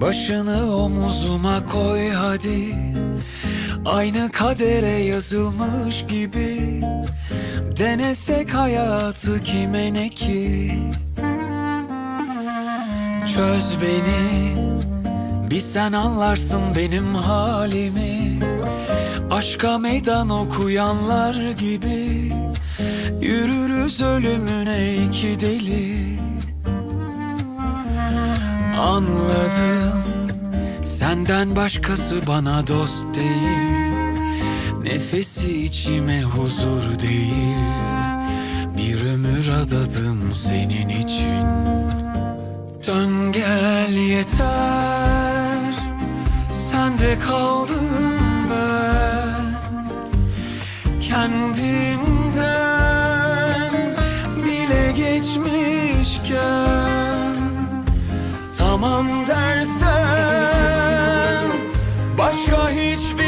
Başını omuzuma koy hadi. Aynı kadere yazılmış gibi. Denesek hayatı kime ne ki? Çöz beni. Bir sen anlarsın benim halimi. Aşka meydan okuyanlar gibi. Yürürüz ölümüne iki deli Anladım. Senden başkası bana dost değil. Nefesi içime huzur değil. Bir ömür adadım senin için. Dön gel yeter. Sende kaldım ben. Kendimden bile geçmişken Tamam dersen Başka hiçbir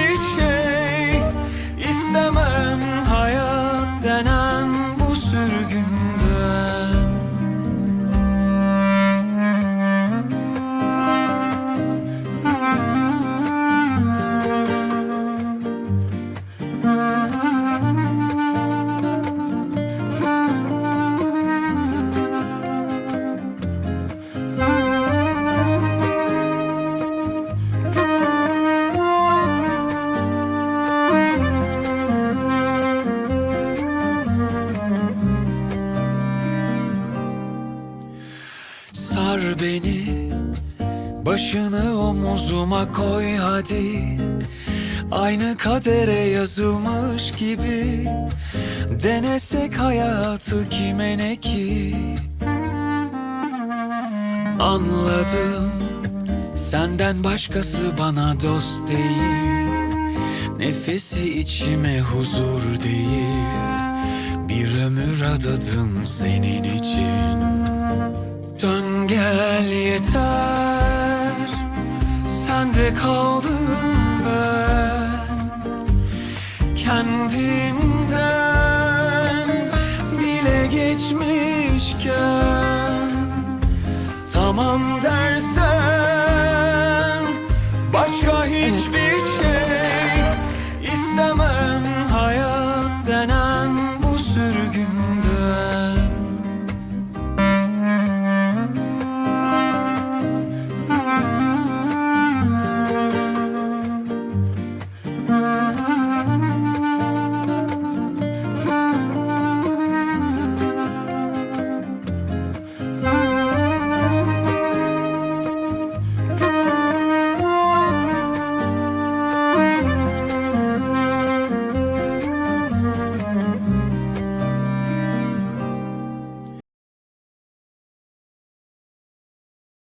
Sar beni Başını omuzuma koy hadi. Aynı kadere yazılmış gibi Denesek hayatı kime ne ki? Anladım Senden başkası bana dost değil. Nefesi içime huzur değil. Bir ömür adadım senin için Dön gel yeter. Sende kaldım ben. Kendimden bile geçmişken Tamam dersen